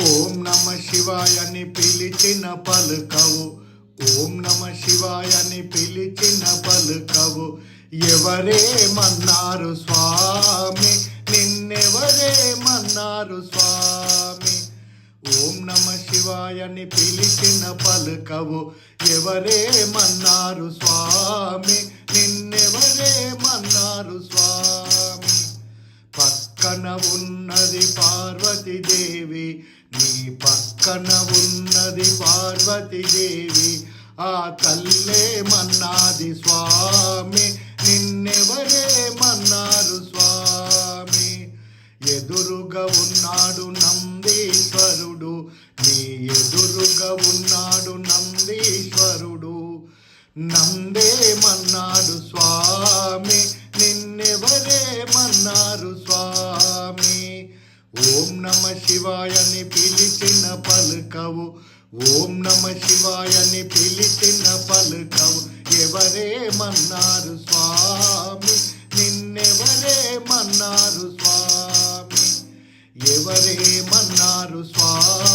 ఓం నమ శివాయని పిలిచిన పలుకవు. ఓం నమ శివాయని పిలిచిన పలుకవు. ఎవరేమన్నారు స్వామి? నిన్నెవరేమన్నారు స్వామి? ఓం నమ శివాయని పిలిచిన పలుకవు. ఎవరేమన్నారు స్వామి? నిన్న ఉన్నది పార్వతీదేవి నీ పక్కన ఉన్నది పార్వతీదేవి. ఆ తల్లేమన్నది స్వామి నిన్నెవరేమన్నారు స్వామి. ఎదురుగా ఉన్నాడు నందీశ్వరుడు నీ ఎదురుగా ఉన్నాడు నందీశ్వరుడు. నందే మన్నా ఓం నమ శివాయని పిలిచిన పలుకవు. ఓం నమ శివాయని పిలిచిన పలుకవు. ఎవరేమన్నారు స్వామి? నిన్నెవరేమన్నారు స్వామి? ఎవరేమన్నారు స్వామి?